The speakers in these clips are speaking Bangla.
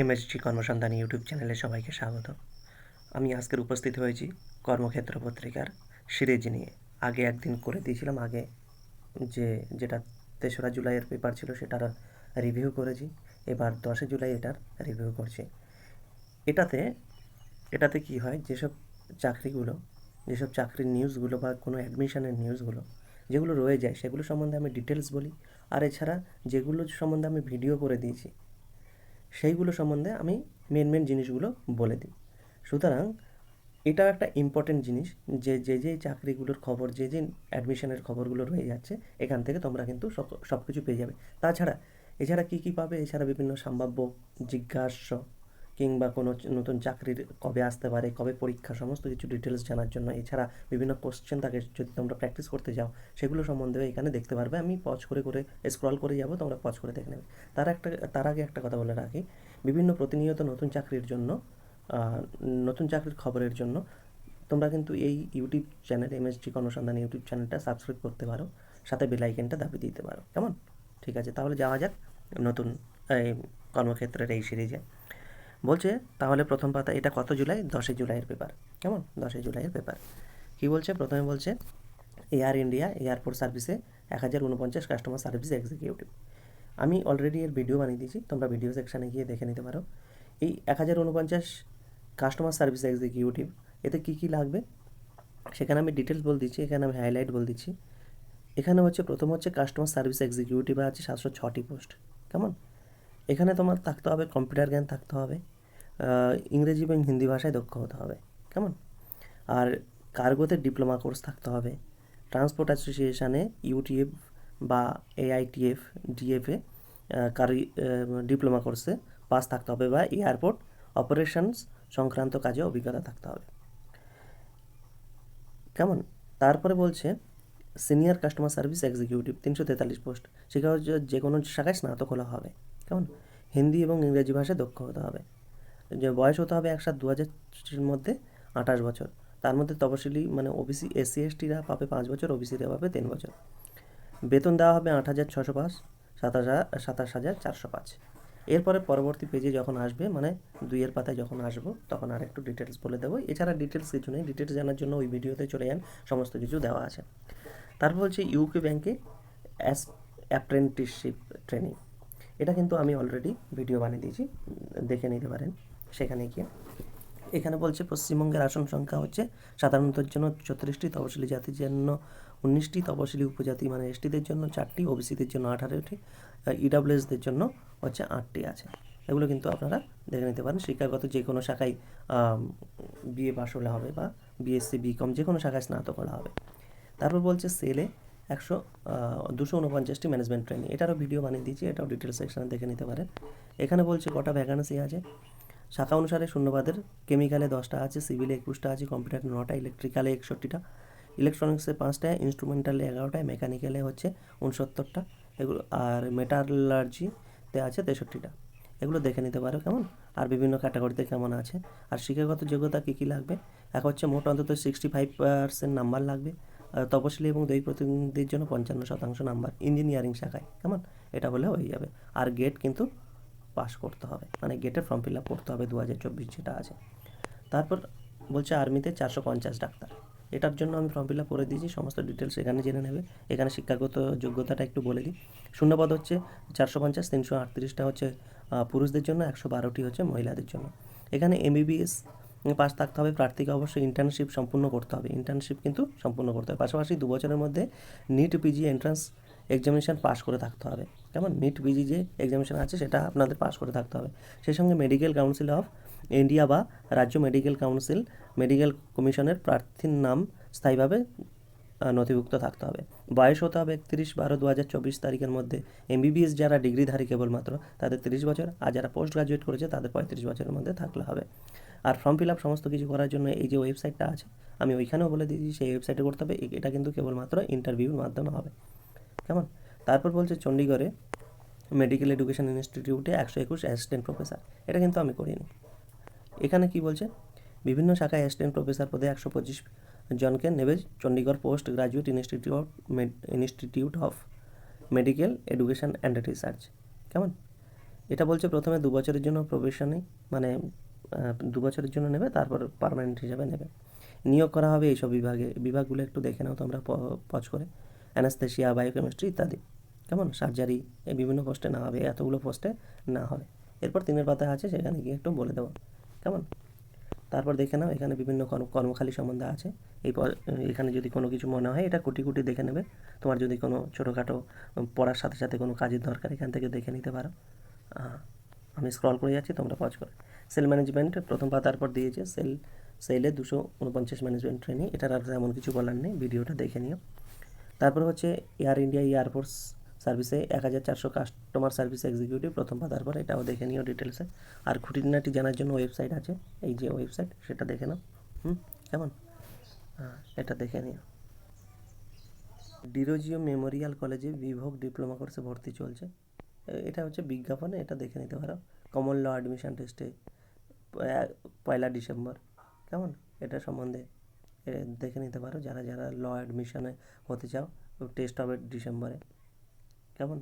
এমএসজি কর্মসন্ধান ইউটিউব চ্যানেলে সবাইকে স্বাগত। আমি আজকের উপস্থিত হয়েছি কর্মক্ষেত্র পত্রিকার সিরিজ নিয়ে। আগে একদিন করে দিয়েছিলাম, আগে যে, যেটা তেসরা জুলাইয়ের পেপার ছিল সেটার রিভিউ করেছি। এবার দশই জুলাই এটার রিভিউ করছি। এটাতে এটাতে কি হয়, যেসব চাকরিগুলো, যেসব চাকরির নিউজগুলো বা কোনো অ্যাডমিশনের নিউজগুলো যেগুলো রয়ে যায়, সেগুলো সম্বন্ধে আমি ডিটেলস বলি। আর এছাড়া যেগুলো সম্বন্ধে আমি ভিডিও করে দিয়েছি সেইগুলো সম্বন্ধে আমি মেন মেন জিনিসগুলো বলে দিই। সুতরাং এটাও একটা ইম্পর্টেন্ট জিনিস যে যে যে চাকরিগুলোর খবর, যে যে অ্যাডমিশনের খবরগুলো রয়ে যাচ্ছে, এখান থেকে তোমরা কিন্তু সব কিছু পেয়ে যাবে। তাছাড়া এছাড়া কী কী পাবে? এছাড়া বিভিন্ন সম্ভাব্য জিজ্ঞাস্য কিংবা কোনো নতুন চাকরির কবে আসতে পারে, কবে পরীক্ষা, সমস্ত কিছু ডিটেলস জানার জন্য। এছাড়া বিভিন্ন কোশ্চেন থাকে, যদি তোমরা প্র্যাকটিস করতে যাও, সেগুলো সম্বন্ধেও এখানে দেখতে পারবে। আমি পজ করে করে স্ক্রল করে যাব, তোমরা পজ করে দেখে নেবে। তার একটা, তার আগে একটা কথা বলে রাখি। বিভিন্ন প্রতিনিয়ত নতুন চাকরির জন্য নতুন চাকরির খবরের জন্য, তোমরা কিন্তু এই ইউটিউব চ্যানেল এমএসজি অনুসন্ধান ইউটিউব চ্যানেলটা সাবস্ক্রাইব করতে পারো। সাথে বেল আইকনটা দাবি দিতে পারো। কেমন? ঠিক আছে, তাহলে যাওয়া যাক নতুন, এই কর্মক্ষেত্রের এই সিরিজে বলছে, তাহলে প্রথম পাতা, এটা কত জুলাই? দশই জুলাইয়ের পেপার কেমন? দশই জুলাইয়ের পেপার কি বলছে? প্রথমে বলছে এয়ার ইন্ডিয়া এয়ারপোর্ট সার্ভিসে এক হাজার উনপঞ্চাশ কাস্টমার সার্ভিস এক্সিকিউটিভ আমি অলরেডি এর ভিডিও বানিয়ে দিয়েছি, তোমরা ভিডিও সেকশানে গিয়ে দেখে নিতে পারো। এই এক হাজার উনপঞ্চাশ কাস্টমার সার্ভিস এক্সিকিউটিভ এতে কী কী লাগবে? সেখানে আমি ডিটেলস বল দিচ্ছি, এখানে আমি হাইলাইট বল দিচ্ছি। এখানে হচ্ছে, প্রথম হচ্ছে কাস্টমার সার্ভিস এক্সিকিউটিভ আছে সাতশো ছটি পোস্ট কেমন? এখানে তোমার থাকতে হবে কম্পিউটার জ্ঞান থাকতে হবে। ইংরেজি এবং হিন্দি ভাষায় দক্ষ হতে হবে, কেমন? আর কার্গোতে ডিপ্লোমা কোর্স থাকতে হবে। ট্রান্সপোর্ট অ্যাসোসিয়েশনে ইউটিএফ বা এআইটিএফ, ডিএফে কারি ডিপ্লোমা কোর্সে পাস থাকতে হবে বা এয়ারপোর্ট অপারেশনস সংক্রান্ত কাজে অভিজ্ঞতা থাকতে হবে। কেমন? তারপরে বলছে, সিনিয়র কাস্টমার সার্ভিস এক্সিকিউটিভ, তিনশো তেতাল্লিশ পোস্ট। সেটা হচ্ছে যে কোনো শাখায় স্নাতক হলে হবে, কেমন? হিন্দি এবং ইংরেজি ভাষায় দক্ষ হতে হবে। যে বয়স হতে হবে একসাথে দু হাজারের মধ্যে আঠাশ বছর। তার মধ্যে তপশিলি মানে ওবিসি এসসি এসটিরা পাবে পাঁচ বছর ওবিসিরা পাবে তিন বছর। বেতন দেওয়া হবে আট হাজার ছশো পাঁচ, সাতাশ হাজার সাতাশ হাজার চারশো পাঁচ। এরপরে পরবর্তী পেজে যখন আসবে মানে দুইয়ের পাতায় যখন আসব, তখন আর একটু ডিটেলস বলে দেবো। এছাড়া ডিটেলস কিছু নেই ডিটেলস জানার জন্য ওই ভিডিওতে চলে যান, সমস্ত কিছু দেওয়া আছে। তারপর হচ্ছে ইউকে ব্যাংকে অ্যাস অ্যাপ্রেন্টিসশিপ ট্রেনিং এটা কিন্তু আমি অলরেডি ভিডিও বানিয়ে দিয়েছি, দেখে নিতে পারেন। সেখানে গিয়ে। এখানে বলছে, পশ্চিমবঙ্গের আসন সংখ্যা হচ্ছে সাধারণতর জন্য চৌত্রিশটি, তপশিলি জাতির জন্য উনিশটি, তপশিলি উপজাতি মানে এসটিদের জন্য চারটি, ওবিসিদের জন্য আঠারোটি ইডাব্লিউএসদের জন্য হচ্ছে আটটি আছে। এগুলো কিন্তু আপনারা দেখে নিতে পারেন। শিক্ষাগত যে কোনো শাখায় বিএ পাস হলে হবে বা বিএসসি বিকম যে কোনো শাখায় স্নাতক হলে হবে। তারপর বলছে, সেলে একশো দুশো উনপঞ্চাশটি ম্যানেজমেন্ট ট্রেনিং এটারও ভিডিও বানিয়ে দিয়েছি, এটাও ডিটেলস সেকশনে দেখে নিতে পারেন। এখানে বলছে, কটা ভ্যাকান্সি আছে? শাখা অনুসারে শূন্যবাদের কেমিক্যালে দশটা আছে, সিভিলে একুশটা আছে, কম্পিউটারে নটা, ইলেকট্রিক্যালে একষট্টিটা, ইলেকট্রনিক্সে পাঁচটা ইনস্ট্রুমেন্টালে এগারোটায়, মেকানিক্যালে হচ্ছে উনসত্তরটা, এগুলো আর মেটালার্জিতে আছে তেষট্টিটা। এগুলো দেখে নিতে পারো কেমন? আর বিভিন্ন ক্যাটাগরিতে কেমন আছে? আর শিক্ষাগত যোগ্যতা কী কী লাগবে? এক হচ্ছে মোট অন্তত সিক্সটি ফাইভ পার্সেন্ট নাম্বার লাগবে। তপশিলি এবং দই প্রতিনিধির জন্য পঞ্চান্ন শতাংশ নাম্বার ইঞ্জিনিয়ারিং শাখায়। কেমন? এটা হলে হয়ে যাবে। আর গেট কিন্তু পাস করতে হবে। মানে গেটের ফর্ম ফিল আপ করতে হবে দু হাজার চব্বিশ যেটা আছে। তারপর বলছে আর্মিতে চারশো পঞ্চাশ ডাক্তার। এটার জন্য আমি ফর্ম ফিল আপ করে দিয়েছি, সমস্ত ডিটেলস এখানে জেনে নেবে। এখানে শিক্ষাগত যোগ্যতাটা একটু বলে দিই। শূন্যপদ হচ্ছে চারশো পঞ্চাশ, তিনশো আটত্রিশটা হচ্ছে পুরুষদের জন্য, একশো বারোটি হচ্ছে মহিলাদের জন্য। এখানে এমবিবিএস পাস থাকতে হবে, প্রার্থীকে অবশ্যই ইন্টার্নশিপ সম্পূর্ণ করতে হবে। ইন্টার্নশিপ কিন্তু সম্পূর্ণ করতে হবে। পাশাপাশি দু বছরের মধ্যে NEET PG entrance examination pass করে থাকতে হবে। কেমন? নিট পিজি যে এক্সামিনেশান আছে, সেটা আপনাদের পাস করে থাকতে হবে। সেই সঙ্গে মেডিকেল কাউন্সিল অফ ইন্ডিয়া বা রাজ্য মেডিকেল কাউন্সিল মেডিকেল কমিশনের প্রার্থীর নাম স্থায়ীভাবে নথিভুক্ত থাকতে হবে। বয়স হতে হবে একত্রিশ বারো দু হাজার চব্বিশ তারিখের মধ্যে। এমবিবিএস যারা ডিগ্রিধারী কেবলমাত্র, তাদের তিরিশ বছর, আর যারা পোস্ট গ্রাজুয়েট করেছে, তাদের পঁয়ত্রিশ বছরের মধ্যে থাকলে হবে। আর ফর্ম ফিল আপ সমস্ত কিছু করার জন্য এই যে ওয়েবসাইটটা আছে, আমি ওইখানেও বলে দিয়েছি, সেই ওয়েবসাইটে করতে হবে। এটা কিন্তু কেবলমাত্র ইন্টারভিউর মাধ্যমে হবে। কেমন? তারপর বলছে চণ্ডীগড়ে মেডিকেল এডুকেশন ইনস্টিটিউটে একশো একুশ অ্যাসিস্ট্যান্ট প্রফেসর এটা কিন্তু আমি করিনি। এখানে কি বলছে? বিভিন্ন শাখায় অ্যাসিস্ট্যান্ট প্রফেসর পদে একশো পঁচিশ জনকে নেবে Chandigarh post graduate institute of institute of medical education and research কেমন? এটা বলছে প্রথমে দু বছরের জন্য প্রবেশনে মানে দু বছরের জন্য নেবে, তারপর পার্মানেন্ট হিসাবে নেবে। নিয়োগ করা হবে এইসব বিভাগে। বিভাগগুলো একটু দেখে নাও তোমরা প- পজ করে। অ্যানাস্থেশিয়া, বায়োকেমিস্ট্রি ইত্যাদি। কেমন? সার্জারি এই বিভিন্ন পোস্টে না হবে, এতগুলো পোস্টে না হবে। এরপর তিনের পাতা আছে, সেখানে গিয়ে একটু বলে দেবো। কেমন? তারপর দেখে নাও, এখানে বিভিন্ন কর্মখালি সম্বন্ধে আছে। এই এখানে যদি কোনো কিছু মনে হয়, এটা কুটি কুটি দেখে নেবে। তোমার যদি কোনো ছোটোখাটো পড়ার সাথে সাথে কোনো কাজের দরকার, এখান থেকে দেখে নিতে পারো। আমি স্ক্রল করে যাচ্ছি, তোমরা পজ করে। সেল ম্যানেজমেন্ট প্রথম পাতার পর দিয়েছে সেল সেলে দুশো উনপঞ্চাশ ম্যানেজমেন্ট ট্রেনিং এটার আর এমন কিছু বলার নেই, ভিডিওটা দেখে নিও। তারপর হচ্ছে এয়ার ইন্ডিয়া এয়ারফোর্স সার্ভিসে এক হাজার চারশো কাস্টমার সার্ভিস এক্সিকিউটিভ প্রথম পাতার পর এটাও দেখে নিও ডিটেলসে আর খুঁটিনাটি জানার জন্য ওয়েবসাইট আছে, এই যে ওয়েবসাইট সেটা দেখে নাও। হুম, কেমন? হ্যাঁ এটা দেখে নিও। ডিরোজিও মেমোরিয়াল কলেজে বিভোগ ডিপ্লোমা কোর্সে ভর্তি চলছে। এটা হচ্ছে বিজ্ঞাপনে, এটা দেখে নিতে পারো। কমন ল অ্যাডমিশন টেস্টে পয়লা ডিসেম্বর। কেমন? এটা সম্বন্ধে দেখে নিতে পারো। যারা যারা ল অ্যাডমিশনে হতে চাও টেস্ট হবে ডিসেম্বরে। কেমন?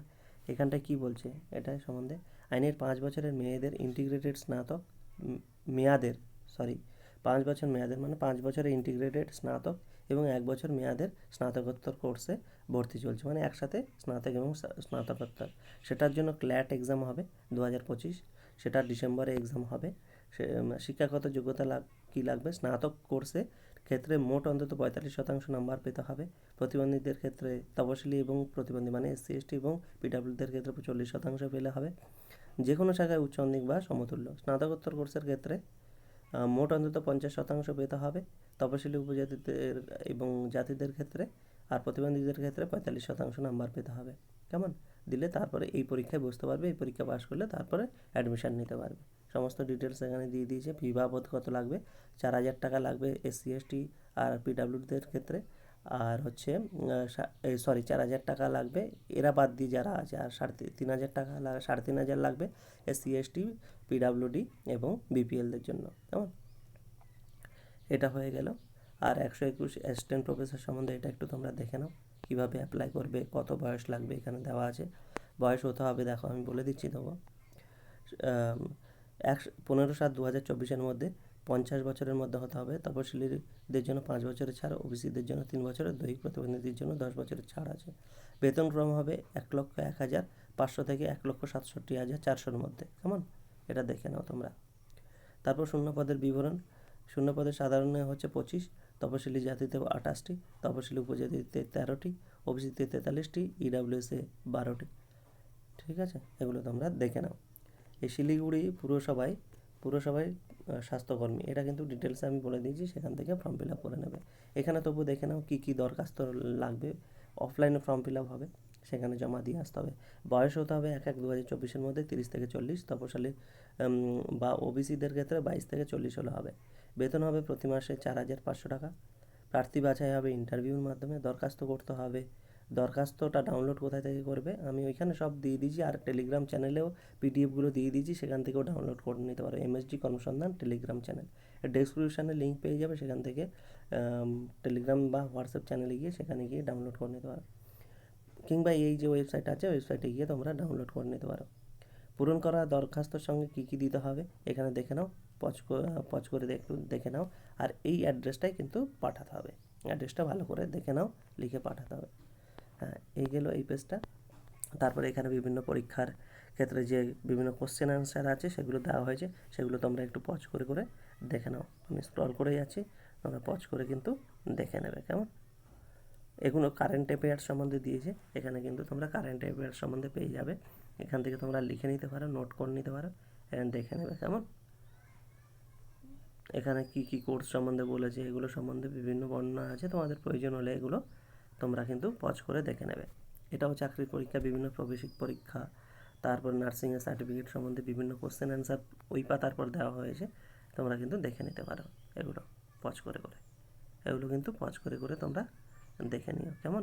এখানটায় কি বলছে? এটা সম্বন্ধে। আইনের পাঁচ বছরের মেয়েদের ইন্টিগ্রেটেড স্নাতক মেয়াদের সরি পাঁচ বছর মেয়াদের মানে পাঁচ বছরের ইন্টিগ্রেটেড স্নাতক এবং এক বছর মেয়াদের স্নাতকোত্তর কোর্সে ভর্তি চলছে। মানে একসাথে স্নাতক এবং স্নাতকোত্তর। সেটার জন্য ক্ল্যাট এক্সাম হবে দু হাজার পঁচিশ। সেটা ডিসেম্বরে এক্সাম হবে। শিক্ষাগত যোগ্যতা লাগ, কী লাগবে? স্নাতক কোর্সে ক্ষেত্রে মোট অন্তত পঁয়তাল্লিশ শতাংশ নাম্বার পেতে হবে। প্রতিবন্ধীদের ক্ষেত্রে তপশিলি এবং প্রতিবন্ধী মানে এসসি এসটি এবং পিডাব্লিউদের ক্ষেত্রে চল্লিশ শতাংশ পেলে হবে। যে কোনো শাখায় উচ্চ অন্দিক বা সমতুল্য। স্নাতকোত্তর কোর্সের ক্ষেত্রে মোট অন্তত পঞ্চাশ শতাংশ পেতে হবে। তপশিলি উপজাতিদের এবং জাতিদের ক্ষেত্রে আর প্রতিবন্ধীদের ক্ষেত্রে পঁয়তাল্লিশ শতাংশ নাম্বার পেতে হবে। কেমন? দিলে তারপরে এই পরীক্ষায় বসতে পারবে, এই পরীক্ষা পাশ করলে তারপরে অ্যাডমিশন নিতে পারবে। সমস্ত ডিটেলস এখানে দিয়ে দিয়েছে। ফি বাবদ কত লাগবে? চার হাজার টাকা লাগবে এসসি এসটি আর পিডাব্লিউদের ক্ষেত্রে। আর হচ্ছে সরি চার হাজার টাকা লাগবে। এরা বাদ দিয়ে যারা আছে, আর সাড়ে তিন হাজার টাকা সাড়ে তিন হাজার লাগবে এসসি এসটি পিডাব্লিউডি এবং বিপিএলদের জন্য। কেমন? এটা হয়ে গেল। আর একশো একুশ অ্যাসিস্ট্যান্ট প্রফেসর সম্বন্ধে এটা একটু তোমরা দেখে নাও। কীভাবে অ্যাপ্লাই করবে, কত বয়স লাগবে এখানে দেওয়া আছে। বয়স হতে হবে, দেখো আমি বলে দিচ্ছি দেবো একশো, পনেরো সাত দু হাজার চব্বিশের মধ্যে পঞ্চাশ বছরের মধ্যে হতে হবে। তপশিলীদের জন্য পাঁচ বছরের ছাড়, ওবিসিদের জন্য তিন বছরের, দৈহিক প্রতিবন্ধীদের জন্য দশ বছরের ছাড় আছে। বেতন ক্রম হবে এক লক্ষ এক হাজার পাঁচশো থেকে এক লক্ষ সাতষট্টি হাজার চারশোর মধ্যে। কেমন? এটা দেখে নাও তোমরা। তারপর শূন্য পদের বিবরণ। শূন্য পদের সাধারণে হচ্ছে পঁচিশ, তপশিলি জাতিতে আঠাশটি, তপশিলি উপজাতিতে তেরোটি, ওবিসিতে তেতাল্লিশটি ইডাব্লিউএসে বারোটি। ঠিক আছে? এগুলো তোমরা দেখে নাও। এই শিলিগুড়ি পুরসভায় পুরসভায় স্বাস্থ্যকর্মী, এটা কিন্তু ডিটেলসে আমি বলে দিয়েছি, সেখান থেকে ফর্ম ফিল আপ করে নেবে। এখানে তবু দেখে নাও কী কী দরখাস্ত লাগবে। অফলাইনে ফর্ম ফিল আপ হবে, সেখানে জমা দিয়ে আসতে হবে। বয়স হতে হবে এক এক দু হাজার চব্বিশের মধ্যে তিরিশ থেকে চল্লিশ, তপশালী বা ওবিসিদের ক্ষেত্রে বাইশ থেকে চল্লিশ হলে হবে। বেতন হবে প্রতি মাসে চার হাজার পাঁচশো টাকা। প্রার্থী বাছাই হবে ইন্টারভিউর মাধ্যমে, দরখাস্ত করতে হবে। দরখাস্তটা ডাউনলোড কোথায় থেকে করবে, আমি ওইখানে সব দিয়ে দিয়েছি আর টেলিগ্রাম চ্যানেলেও পিডিএফগুলো দিয়ে দিয়েছি, সেখান থেকেও ডাউনলোড করে নিতে পারো। এমএসডি কর্মসন্ধান টেলিগ্রাম চ্যানেল ডেসক্রিপশানে লিঙ্ক পেয়ে যাবে, সেখান থেকে টেলিগ্রাম বা হোয়াটসঅ্যাপ চ্যানেলে গিয়ে সেখানে গিয়ে ডাউনলোড করে নিতে পারো। কিংবা এই যে ওয়েবসাইট আছে ওয়েবসাইটে গিয়ে তোমরা ডাউনলোড করে নিতে পারো। পূরণ করা দরখাস্তর সঙ্গে কী কী দিতে হবে, এখানে দেখে নাও, পজ পজ করে একটু দেখে নাও। আর এই অ্যাড্রেসটাই কিন্তু পাঠাতে হবে। অ্যাড্রেসটা ভালো করে দেখে নাও, লিখে পাঠাতে হবে। এই গেল এই পেজটা তারপরে এখানে বিভিন্ন পরীক্ষার ক্ষেত্রে যে বিভিন্ন কোশ্চেন অ্যান্সার আছে, সেগুলো দেওয়া হয়েছে। সেগুলো তোমরা একটু পজ করে করে দেখে নাও। আমি স্ক্রল করে যাচ্ছি তোমরা পজ করে কিন্তু দেখে নেবে, কেমন? এগুলো কারেন্ট অ্যাফেয়ার্স সম্বন্ধে দিয়েছে। এখানে কিন্তু তোমরা কারেন্ট অ্যাফেয়ার্স সম্বন্ধে পেয়ে যাবে। এখান থেকে তোমরা লিখে নিতে পারো নোট করে নিতে পারো দেখে নেবে, কেমন? এখানে কি কি কোর্স সম্বন্ধে বলেছে, এগুলো সম্বন্ধে বিভিন্ন বর্ণনা আছে, তোমাদের প্রয়োজন হলে এগুলো তোমরা কিন্তু পজ করে দেখে নেবে। এটাও চাকরির পরীক্ষা, বিভিন্ন প্রবেশিক পরীক্ষা, তারপর নার্সিংয়ের সার্টিফিকেট সম্বন্ধে বিভিন্ন কোশ্চেন অ্যান্সার ওই পাতার পর দেওয়া হয়েছে। তোমরা কিন্তু দেখে নিতে পারো এগুলো, পজ করে করে। এগুলো কিন্তু পজ করে করে তোমরা দেখে নিও, কেমন?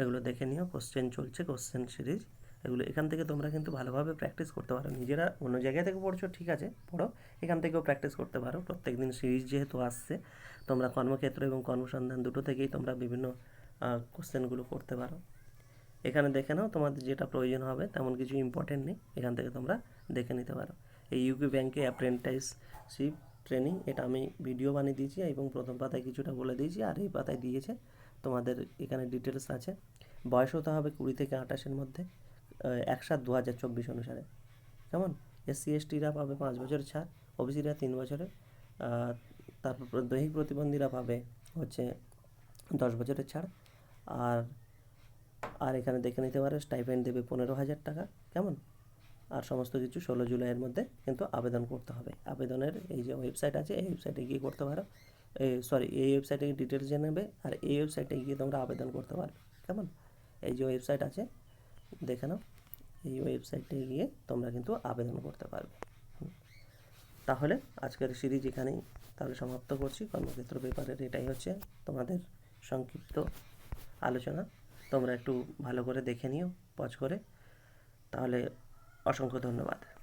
এগুলো দেখে নিও কোশ্চেন চলছে কোশ্চেন সিরিজ এগুলো এখান থেকে তোমরা কিন্তু ভালোভাবে প্র্যাকটিস করতে পারো। নিজেরা অন্য জায়গা থেকে পড়ছো, ঠিক আছে, পড়ো। এখান থেকেও প্র্যাকটিস করতে পারো। প্রত্যেক দিন সিরিজ যেহেতু আসছে, তোমরা কর্মক্ষেত্র এবং কর্মসন্ধান দুটো থেকেই তোমরা বিভিন্ন কোশ্চেনগুলো করতে পারো। এখানে দেখে নাও তোমাদের যেটা প্রয়োজন হবে, তেমন কিছু ইম্পর্টেন্ট নেই। এখান থেকে তোমরা দেখে নিতে পারো। এই ইউপি ব্যাংকে অ্যাপ্রেন্টাইসশিপ ট্রেনিং এটা আমি ভিডিও বানিয়ে দিয়েছি এবং প্রথম পাতায় কিছুটা বলে দিয়েছি, আর এই পাতায় দিয়েছে তোমাদের এখানে ডিটেলস আছে। বয়স হতে হবে কুড়ি থেকে আঠাশের মধ্যে। এক সাত দু হাজার চব্বিশ অনুসারে। কেমন? এসসি এসটিরা পাবে পাঁচ বছরের ছাড়, ওবিসিরা তিন বছরের। তারপর দৈহিক প্রতিবন্ধীরা পাবে হচ্ছে দশ বছরের ছাড়। আর আর এখানে দেখে নিতে পারো স্টাইপেন্ড দেবে পনেরো হাজার টাকা। কেমন? আর সমস্ত কিছু ষোলো জুলাইয়ের মধ্যে কিন্তু আবেদন করতে হবে। আবেদনের এই যে ওয়েবসাইট আছে, এই ওয়েবসাইটে গিয়ে করতে পারো। সরি এই ওয়েবসাইটে ডিটেলস জেনে নেবে, আর এই ওয়েবসাইটে গিয়ে তোমরা আবেদন করতে পারো কেমন? এই যে ওয়েবসাইট আছে দেখে নাও, এই ওয়েবসাইটে গিয়ে তোমরা কিন্তু আবেদন করতে পারবে। তাহলে আজকের সিরিজ এখানেই তাহলে সমাপ্ত করছি। কর্মক্ষেত্র পেপারের এটাই হচ্ছে তোমাদের সংক্ষিপ্ত আলোচনা। তোমরা একটু ভালো করে দেখে নিও, পজ করে। তাহলে অসংখ্য ধন্যবাদ।